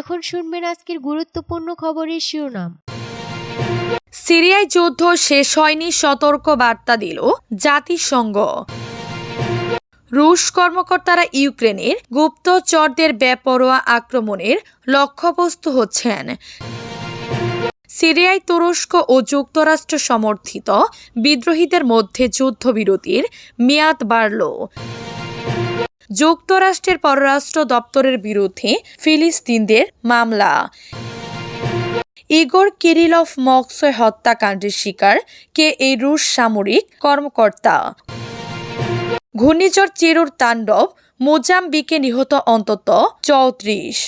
এখন শুনবেন আজকের গুরুত্বপূর্ণ খবরের শিরোনাম। সিরিয়ায় যুদ্ধ শেষ হয়নি সতর্ক বার্তা দিল জাতিসংঘ। রুশ কর্মকর্তারা ইউক্রেনের গুপ্তচরদের বেপরোয়া আক্রমণের লক্ষ্যবস্তু হচ্ছেন। সিরিয়ায় তুরস্ক ও যুক্তরাষ্ট্র সমর্থিত বিদ্রোহীদের মধ্যে যুদ্ধবিরতির মেয়াদ বাড়ল। যুক্তরাষ্ট্রের পররাষ্ট্র দপ্তরের বিরুদ্ধে ফিলিস্তিনদের মামলা। ইগোর কিরিলফ মক্সয় হত্যাকাণ্ডের শিকার কে এই রুশ সামরিক কর্মকর্তা। ঘূর্ণিঝড় চিরুর তাণ্ডব, মোজাম্বিকে নিহত অন্তত চৌত্রিশ।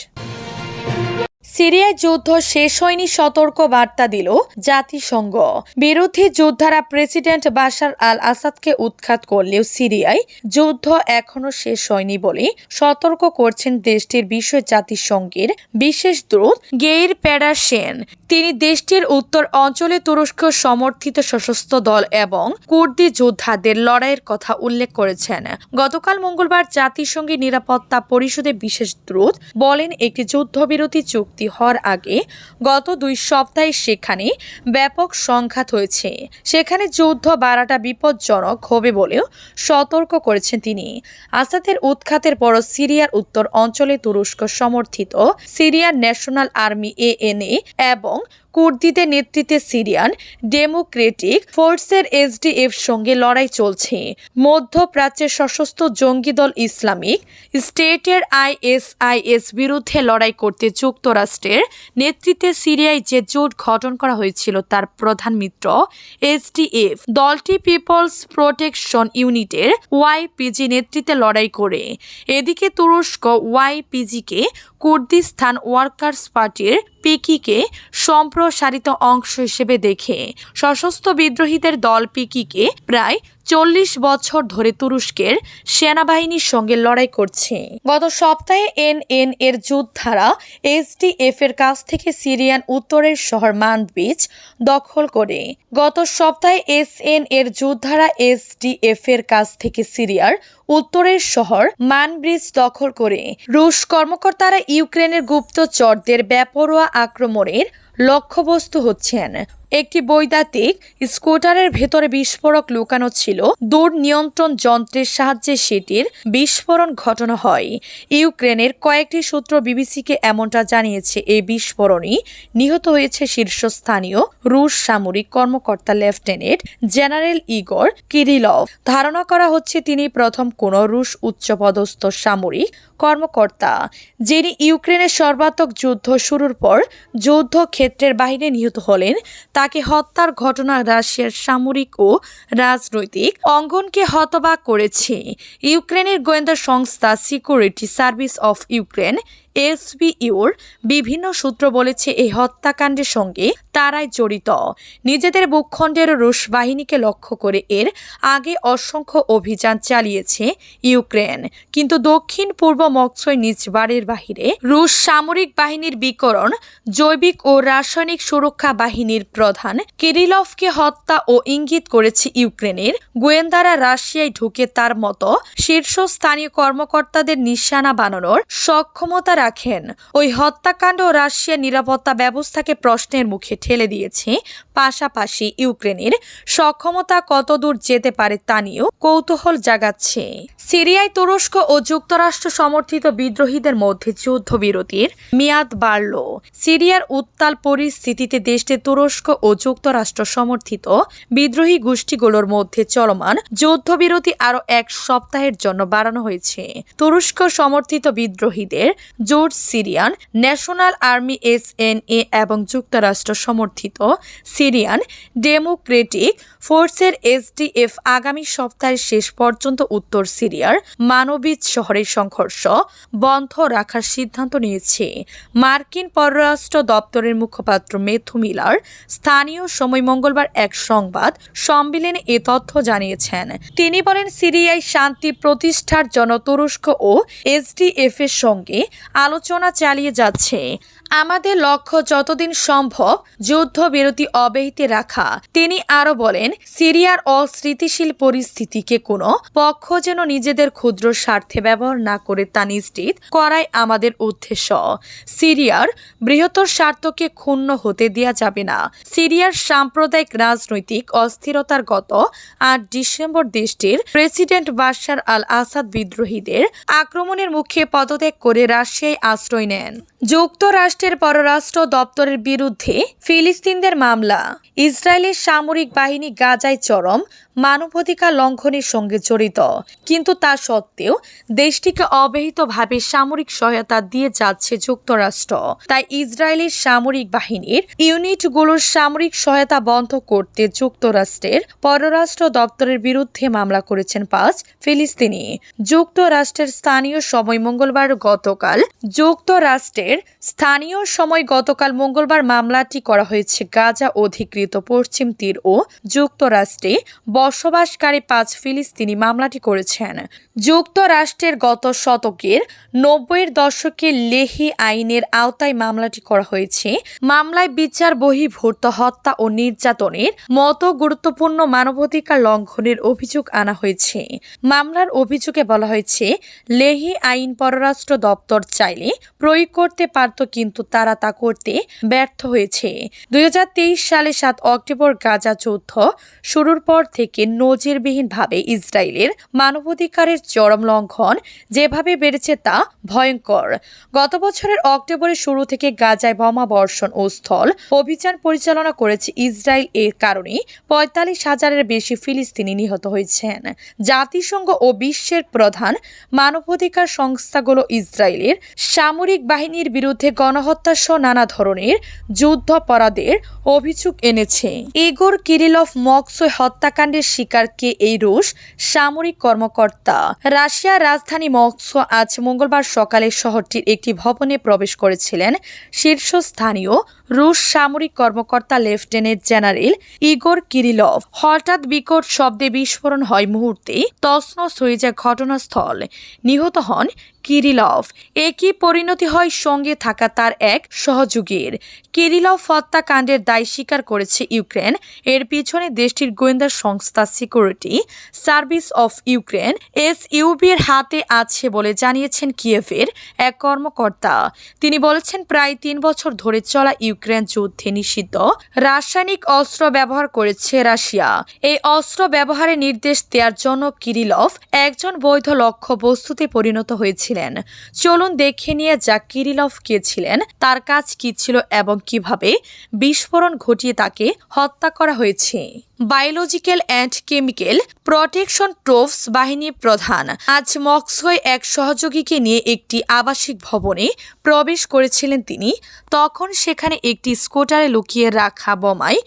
সিরিয়ায় যুদ্ধ শেষ হয়নি, সতর্ক বার্তা দিল জাতিসংঘ। বিরোধী যোদ্ধারা প্রেসিডেন্ট বাশার আল আসাদকে উৎখাত করলেও সিরিয়ায় যুদ্ধ এখনও শেষ হয়নি বলে সতর্ক করছেন দেশটির বিষয় জাতিসংঘের বিশেষ দূত গেইর প্যাডারসেন তিনি দেশটির উত্তর অঞ্চলে তুরস্ক সমর্থিত সশস্ত্র দল এবং কুর্দি যোদ্ধাদের লড়াইয়ের কথা উল্লেখ করেছেন। গতকাল মঙ্গলবার জাতিসংঘের নিরাপত্তা পরিষদের বিশেষ দূত বলেন, একটি যুদ্ধবিরতি চুক্তি হওয়ার আগে গত দুই সপ্তাহে সেখানে ব্যাপক সংঘাত হয়েছে। সেখানে যুদ্ধ বাড়াটা বিপজ্জনক হবে বলেও সতর্ক করেছেন তিনি। আসাদের উৎখাতের পর সিরিয়ার উত্তর অঞ্চলে তুরস্ক সমর্থিত সিরিয়ার ন্যাশনাল আর্মি এএনএ এবং কুর্দিদের নেতৃত্বে সিরিয়ান ডেমোক্রেটিক ফোর্সের এসডিএফ সঙ্গে লড়াই চলছে। মধ্যপ্রাচ্যের সশস্ত্র জঙ্গি দল ইসলামিক স্টেটের আইএসআইএস বিরুদ্ধে লড়াই করতে যুক্তরাষ্ট্রের নেতৃত্বে সিরিয়ায় যে জোট গঠন করা হয়েছিল, তার প্রধান মিত্র এসডিএফ দলটি পিপলস প্রোটেকশন ইউনিটের ওয়াইপিজি নেতৃত্বে লড়াই করে। এদিকে তুরস্ক ওয়াইপিজিকে কুর্দিস্তান ওয়ার্কার্স পার্টির পিকিকে সম্প্রসারিত অংশ হিসেবে দেখে সশস্ত্র বিদ্রোহীদের দল পিকিকে প্রায় চল্লিশ বছর ধরে তুরস্কের সেনাবাহিনীর সঙ্গে লড়াই করছে। গত সপ্তাহে এনএন এর যোদ্ধারা এসডিএফ এর কাছ থেকে সিরিয়ান উত্তরের শহর মানবিচ দখল করে। গত সপ্তাহে এসএন এর যোদ্ধারা এসডিএফ এর কাছ থেকে সিরিয়ার উত্তরের শহর মানব্রিজ দখল করে। রুশ কর্মকর্তারা ইউক্রেনের গুপ্তচরদের বেপরোয়া আক্রমণের লক্ষ্যবস্তু হচ্ছেন। একটি বৈদ্যুতিক স্কুটারের ভেতরে বিস্ফোরক লুকানো ছিল। দূর নিয়ন্ত্রণ যন্ত্রের সাহায্যে সেটির বিস্ফোরণ ঘটানো হয়। ইউক্রেনের কয়েকটি সূত্র বিবিসিকে এমনটা জানিয়েছে। এই বিস্ফোরণই নিহত হয়েছে শীর্ষস্থানীয় রুশ সামরিক কর্মকর্তা লেফটেন্যান্ট জেনারেল ইগর কিরিলভ। ধারণা করা হচ্ছে তিনি প্রথম কোনো রুশ উচ্চপদস্থ সামরিক কর্মকর্তা, যিনি ইউক্রেনের সর্বাত্মক যুদ্ধ শুরুর পর যুদ্ধক্ষেত্রের বাইরে নিহত হলেন। তাকে হত্যার ঘটনা রাশিয়ার সামরিক ও রাজনৈতিক অঙ্গনকে হতবাক করেছে। ইউক্রেনের গোয়েন্দা সংস্থা সিকিউরিটি সার্ভিস অফ ইউক্রেন এসবিইউর বিভিন্ন সূত্র বলেছে এই হত্যাকাণ্ডের সঙ্গে তারাই জড়িত। নিজেদের ভূখণ্ডের রুশ বাহিনীকে লক্ষ্য করে এর আগে অসংখ্য অভিযান চালিয়েছে ইউক্রেন। কিন্তু দক্ষিণ পূর্ব মক্সয় নিজ বাড়ির বাহিরে রুশ সামরিক বাহিনীর বিকরণ, জৈবিক ও রাসায়নিক সুরক্ষা বাহিনীর প্রধান কিরিলভকে হত্যা ও ইঙ্গিত করেছে ইউক্রেনের। গোয়েন্দারা রাশিয়ায় ঢুকে তার মতো শীর্ষস্থানীয় কর্মকর্তাদের নিশানা বানানোর সক্ষমতা রাখেন। ওই হত্যাকাণ্ড রাশিয়ার নিরাপত্তা ব্যবস্থাকে প্রশ্নের মুখে ঠেলে দিয়েছে। পাশাপাশি ইউক্রেনের সক্ষমতা কতদূর যেতে পারে তা নিয়েও কৌতূহল জাগাচ্ছে। সিরিয়ায় তুরস্ক ও যুক্তরাষ্ট্র সমর্থিত বিদ্রোহীদের মধ্যে যুদ্ধবিরতির মেয়াদ বাড়ল। সিরিয়ার উত্তাল পরিস্থিতিতে দেশটি তুরস্ক ও যুক্তরাষ্ট্র সমর্থিত বিদ্রোহী গোষ্ঠীগুলোর মধ্যে চলমান যুদ্ধবিরতি আরও এক সপ্তাহের জন্য বাড়ানো হয়েছে। তুরস্ক সমর্থিত বিদ্রোহীদের জোট Syrian, national army S N A এবং যুক্তরাষ্ট্র সমর্থিত সিরিয়ান ডেমোক্রেটিক ফোর্সের এসডিএফ আগামী সপ্তাহের শেষ পর্যন্ত উত্তর সিরিয়ার মানবিজ শহরের সংঘর্ষ বন্ধ রাখার সিদ্ধান্ত নিয়েছে। মার্কিন পররাষ্ট্র দপ্তরের মুখপাত্র মেথু মিলার স্থানীয় সময় মঙ্গলবার এক সংবাদ সম্মেলনে এ তথ্য জানিয়েছেন। তিনি বলেন, সিরিয়ায় শান্তি প্রতিষ্ঠার জন্য তুরস্ক ও এসডিএফ এর সঙ্গে আলোচনা চালিয়ে যাচ্ছে। আমাদের লক্ষ্য যতদিন সম্ভব যুদ্ধবিরতি অব্যাহতি রাখা। তিনি আরও বলেন, সিরিয়ার অস্থিতিশীল পরিস্থিতিকে কোনো পক্ষ যেন নিজেদের ক্ষুদ্র স্বার্থে ব্যবহার না করে তা নিশ্চিত করাই আমাদের উদ্দেশ্য। সিরিয়ার বৃহত্তর স্বার্থকে ক্ষুণ্ণ হতে দেওয়া যাবে না। সিরিয়ার সাম্প্রদায়িক রাজনৈতিক অস্থিরতার গত আট ডিসেম্বর দেশটির প্রেসিডেন্ট বাশার আল আসাদ বিদ্রোহীদের আক্রমণের মুখে পদত্যাগ করে রাশিয়ায় আশ্রয় নেন। যুক্তরাষ্ট্রের পররাষ্ট্র দপ্তরের বিরুদ্ধে ফিলিস্তিনদের মামলা। ইসরায়েলের সামরিক বাহিনী গাজায় চরম মানবাধিকার লঙ্ঘনের সঙ্গে জড়িত। কিন্তু তা সত্ত্বেও দেশটিকে অব্যাহতভাবে সামরিক সহায়তা দিয়ে যাচ্ছে যুক্তরাষ্ট্র। তাই ইসরায়েলের সামরিক বাহিনীর ইউনিটগুলোর সামরিক সহায়তা বন্ধ করতে যুক্তরাষ্ট্রের পররাষ্ট্র দপ্তরের বিরুদ্ধে মামলা করেছেন পাঁচ ফিলিস্তিনি। যুক্তরাষ্ট্রের স্থানীয় সময় মঙ্গলবার গতকাল যুক্তরাষ্ট্রের স্থানীয় সময় গতকাল মঙ্গলবার মামলাটি করা হয়েছে গাজা অধিকৃত পশ্চিম তীর ও যুক্তরাষ্ট্রে বসবাসকারী পাঁচ ফিলিস্তিনি মামলাটি করেছেন। যুক্তরাষ্ট্রের গত শতকের নব্বইয়ের দশকে লেহি আইনের আওতায় মামলাটি করা হয়েছে। মামলায় বিচার, বহির্ভূত, হত্যা ও নির্যাতনের মতো গুরুত্বপূর্ণ মানবাধিকার লঙ্ঘনের অভিযোগ আনা হয়েছে। মামলার অভিযোগে বলা হয়েছে, লেহি আইন পররাষ্ট্র দপ্তর চাইলে প্রয়োগ করতে পারত কিন্তু তারা তা করতে ব্যর্থ হয়েছে। দুই হাজার তেইশ সালে সাত অক্টোবর গাজা যুদ্ধ শুরুর পর থেকে নজিরবিহীনভাবে ইসরায়েলের মানবাধিকারের চরম লঙ্ঘন যেভাবে বেড়েছে তা ভয়ঙ্কর। গত বছরের অক্টোবরের শুরু থেকে গাজায় বোমা বর্ষণ ও স্থল অভিযান পরিচালনা করেছে ইসরায়েল। এর কারণে পঁয়তাল্লিশ হাজারের বেশি ফিলিস্তিনি নিহত হয়েছেন। জাতিসংঘ ও বিশ্বের প্রধান মানবাধিকার সংস্থাগুলো ইসরায়েলের সামরিক বাহিনীর বিরুদ্ধে গণহত্যা সহ নানা ধরনের যুদ্ধাপরাধের অভিযোগ এনেছে। ইগোর কিরিলভ মক্সোয় হত্যাকাণ্ডের শিকার কে এই রুশ সামরিক কর্মকর্তা। রাশিয়ার রাজধানী মস্কো আজ মঙ্গলবার সকালে শহরটির একটি ভবনে প্রবেশ করেছিলেন শীর্ষস্থানীয় রুশ সামরিক কর্মকর্তা লেফটেন্যান্ট জেনারেল ইগোর কিরিলভ। হঠাৎ বিকট শব্দে বিস্ফোরণ হয় মুহূর্তে তছনছ হয়ে যায় ঘটনাস্থল। নিহত হন কিরিলভ। একই পরিণতি হয় সঙ্গে থাকা তার এক সহযোগীর। কিরিলভ হত্যাকাণ্ডের দায় স্বীকার করেছে ইউক্রেন। এর পিছনে দেশটির গোয়েন্দা সংস্থা security service of Ukraine S ইউবির হাতে আছে বলে জানিয়েছেন কিয়েভের এক কর্মকর্তা। তিনি বলেছেন, প্রায় তিন বছর ধরে চলা ইউক্রেন যুদ্ধে নিষিদ্ধ। রাসায়নিক অস্ত্র ব্যবহার করেছে রাশিয়া। এই অস্ত্র ব্যবহারের নির্দেশ দেওয়ার জন্য কিরিলভ একজন বৈধ লক্ষ্য বস্তুতে পরিণত হয়েছিলেন। চলুন দেখে নিয়ে যা কিরিলভ কে ছিলেন, তার কাজ কি ছিল এবং কীভাবে বিস্ফোরণ ঘটিয়ে তাকে হত্যা করা হয়েছে। Biological and chemical protection troops বাহিনীর প্রধান আজ মক্সোয় এক সহযোগীকে নিয়ে একটি আবাসিক ভবনে প্রবেশ করেছিলেন তিনি। তখন সেখানে একটি স্কুটারে লুকিয়ে রাখা বোমায়